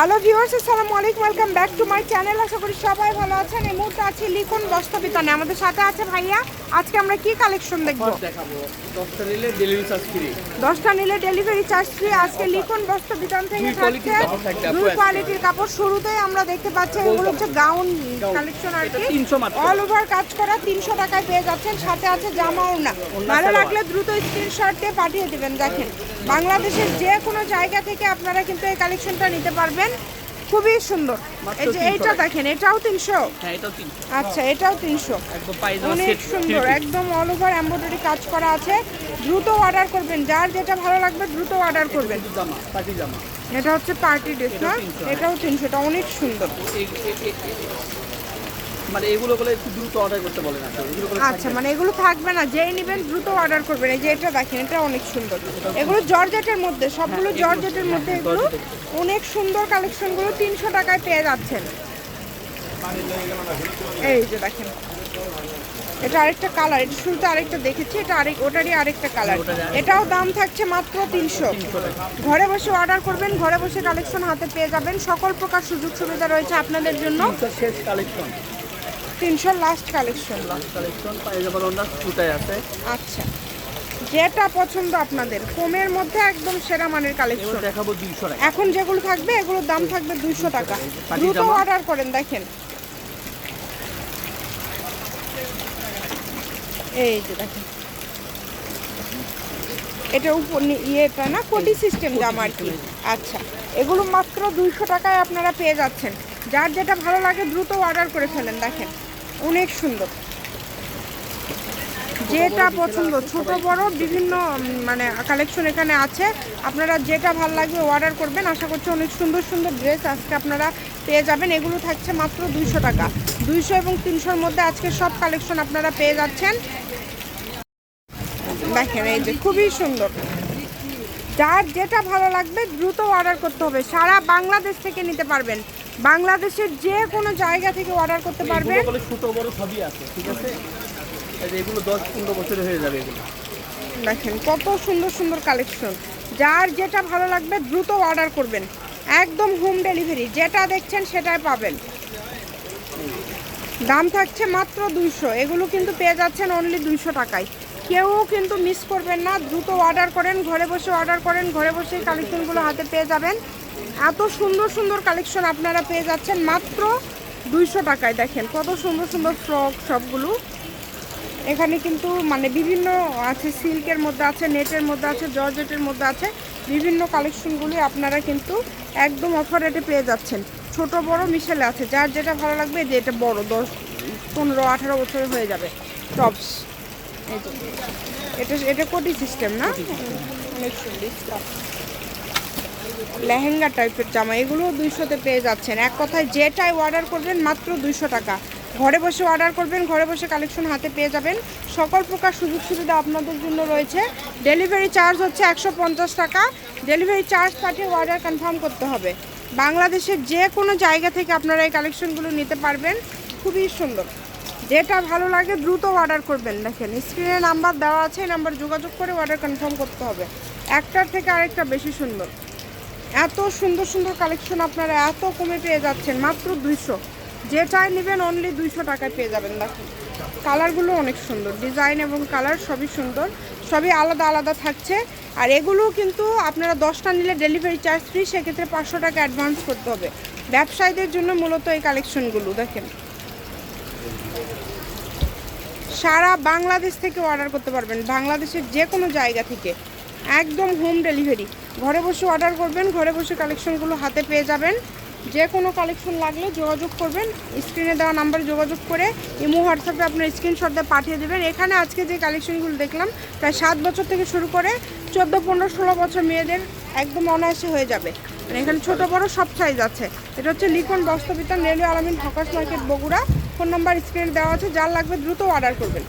Hello viewers আসসালামু আলাইকুম welcome back to my channel আশা করি সবাই ভালো আছেন। এই মুহূর্তে আছি লিখন বস্ত্রবিতানে আমাদের সাথে আছে ভাইয়া। আজকে আমরা কি কালেকশন দেখব? দেখাবো। দশটা নিলে ডেলিভারি চার্জ ফ্রি দশটা নিলে ডেলিভারি চার্জ ফ্রি আজকে লিখন বস্ত্রবিতান থেকে থাকছে দুই কোয়ালিটির কাপড়। শুরুতেই আমরা দেখতে পাচ্ছি এগুলো হচ্ছে গাউন কালেকশন আর কি। 300 মাত্র। অল ওভার কাজ করা তিনশো টাকায় পেয়ে যাচ্ছেন। সাথে আছে জামা ওড়না ভালো লাগলে দ্রুত স্ক্রিনশট দিয়ে পাঠিয়ে দিবেন। দেখেন বাংলাদেশের যে কোনো জায়গা থেকে আপনারা কিন্তু এই কালেকশনটা নিতে পারবেন। খুবই সুন্দর। এই যে 300 এইটা দেখেন এটাও তিনশো? হ্যাঁ এটাও তিনশো। আচ্ছা এটাও তিনশো। অনেক সুন্দর একদম অল ওভার এমব্রয়ডারি কাজ করা আছে। দ্রুত অর্ডার করবেন যার যেটা ভালো লাগবে দ্রুত অর্ডার করবেন। এটা হচ্ছে পার্টি ড্রেস না? এটাও 300 তিনশো এটা অনেক সুন্দর। মানে এগুলো বলে একটু দ্রুত অর্ডার করতে বলে না এগুলো বলে আচ্ছা মানে এগুলো থাকবে না যেই নেবেন দ্রুত অর্ডার করবেন। এই যে এটা দেখেন এটা অনেক সুন্দর। এগুলো জর্জেটের মধ্যে সবগুলো হ্যাঁ, জর্জেটের মধ্যে হ্যাঁ, এগুলো অনেক সুন্দর কালেকশনগুলো তিনশো টাকায় পেয়ে যাচ্ছেন। এই যে দেখেন এটা আরেকটা কালার এটা শুরুতে আরেকটা দেখেছি এটা আরেক ওটারই আরেকটা কালার। এটাও দাম থাকছে মাত্র তিনশো। ঘরে বসে অর্ডার করবেন ঘরে বসে কালেকশন হাতে পেয়ে যাবেন। সকল প্রকার সুযোগ সুবিধা রয়েছে আপনাদের জন্য। শেষ কালেকশন। তিনশো লাস্ট কালেকশন লাস্ট আছে। আচ্ছা। যেটা পছন্দ আপনাদের কমের মধ্যে একদম সেরা মানের কালেকশন দেখাবো দুইশো টাকা। এখন যেগুলো থাকবে এগুলোর দাম থাকবে দুইশো টাকা। পাটি দ্রুত অর্ডার করেন দেখেন। এই যে দেখেন। এটা উপর ইয়েটা না কোটি সিস্টেম জামা আর কি। আচ্ছা। এগুলো মাত্র দুইশো টাকায় আপনারা পেয়ে যাচ্ছেন। যার যেটা ভালো লাগে দ্রুত অর্ডার করে ফেলেন দেখেন। অনেক সুন্দর। যেটা পছন্দ, ছোট, বড়, বিভিন্ন মানে কালেকশন এখানে আছে। আপনারা যেটা ভালো লাগবে অর্ডার করবেন। আশা করছি অনেক সুন্দর সুন্দর ড্রেস আজকে আপনারা পেয়ে যাবেন। এগুলো থাকছে মাত্র দুইশো টাকা। দুইশো এবং তিনশোর মধ্যে আজকে সব কালেকশন আপনারা পেয়ে যাচ্ছেন। দেখেন, এই যে খুবই সুন্দর। যার যেটা ভালো লাগবে দ্রুত অর্ডার করতে হবে। সারা বাংলাদেশ থেকে নিতে পারবেন। বাংলাদেশের যে কোনো জায়গা থেকে অর্ডার করতে পারবেন। বলে ছোট বড় সবই আছে ঠিক আছে? এগুলো দশ পনেরো বছরে হয়ে যাবে এগুলো। দেখেন কত সুন্দর সুন্দর কালেকশন যার যেটা ভালো লাগবে দ্রুত অর্ডার করবেন। একদম হোম ডেলিভারি যেটা দেখছেন সেটাই পাবেন। দাম থাকছে মাত্র দুইশো। এগুলো কিন্তু পেয়ে যাচ্ছেন অনলি দুইশো টাকায়। কেউ কিন্তু মিস করবেন না দ্রুত অর্ডার করেন ঘরে বসে অর্ডার করেন ঘরে বসে কালেকশনগুলো হাতে পেয়ে যাবেন। এত সুন্দর সুন্দর কালেকশন আপনারা পেয়ে যাচ্ছেন মাত্র দুইশো টাকায়। দেখেন কত সুন্দর সুন্দর ফ্রক সবগুলো। এখানে কিন্তু মানে বিভিন্ন আছে সিল্কের মধ্যে আছে নেটের মধ্যে আছে জর্জেটের মধ্যে আছে বিভিন্ন কালেকশনগুলি আপনারা কিন্তু একদম অফার রেটে পেয়ে যাচ্ছেন। ছোট বড় মিশেলে আছে যার যেটা ভালো লাগবে যে এটা বড় দশ পনেরো আঠারো বছর হয়ে যাবে টপস। এটা এটা কোটি সিস্টেম না? অনেক সুন্দর। লেহেঙ্গা টাইপের জামা, এগুলো দুইশোতে পেয়ে যাচ্ছেন। এক কথায় যেটাই অর্ডার করবেন মাত্র দুইশো টাকা। ঘরে বসে অর্ডার করবেন, ঘরে বসে কালেকশন হাতে পেয়ে যাবেন। সকল প্রকার সুযোগ সুবিধা আপনাদের জন্য রয়েছে। ডেলিভারি চার্জ হচ্ছে একশো পঞ্চাশ টাকা। ডেলিভারি চার্জ পাঠিয়ে অর্ডার কনফার্ম করতে হবে। বাংলাদেশের যে কোনো জায়গা থেকে আপনারা এই কালেকশনগুলো নিতে পারবেন। খুবই সুন্দর। যেটা ভালো লাগে দ্রুত অর্ডার করবেন। দেখেন স্ক্রিনে নাম্বার দেওয়া আছে, এই নাম্বার যোগাযোগ করে অর্ডার কনফার্ম করতে হবে। একটার থেকে আরেকটা বেশি সুন্দর। এত সুন্দর সুন্দর কালেকশন আপনারা এত কমে পেয়ে যাচ্ছেন, মাত্র দুইশো। যেটাই নেবেন অনলি দুইশো টাকায় পেয়ে যাবেন। দেখুন কালারগুলো অনেক সুন্দর ডিজাইন এবং কালার সবই সুন্দর, সবই আলাদা আলাদা থাকছে। আর এগুলো কিন্তু আপনারা দশটা নিলে ডেলিভারি চার্জ ফ্রি সেক্ষেত্রে পাঁচশো টাকা অ্যাডভান্স করতে হবে। ব্যবসায়ীদের জন্য মূলত এই কালেকশনগুলো দেখেন। সারা বাংলাদেশ থেকে অর্ডার করতে পারবেন, বাংলাদেশের যে কোনো জায়গা থেকে। একদম হোম ডেলিভারি ঘরে বসে অর্ডার করবেন, ঘরে বসে কালেকশনগুলো হাতে পেয়ে যাবেন। যে কোনো কালেকশন লাগলে যোগাযোগ করবেন স্ক্রিনে দেওয়া নাম্বারে যোগাযোগ করে ইমো হোয়াটসঅ্যাপে আপনার স্ক্রিনশট দিয়ে পাঠিয়ে দেবেন। এখানে আজকে যে কালেকশনগুলো দেখলাম, প্রায় সাত বছর থেকে শুরু করে চোদ্দ, পনেরো, ষোলো বছর মেয়েদের একদম অনায়াসে হয়ে যাবে। মানে এখানে ছোট, বড় সব সাইজ আছে। এটা হচ্ছে Likhon Bostrobitan railway Alamin hawkers market Bogura. Phone number স্ক্রিনে দেওয়া আছে, যার লাগবে দ্রুত অর্ডার করবেন।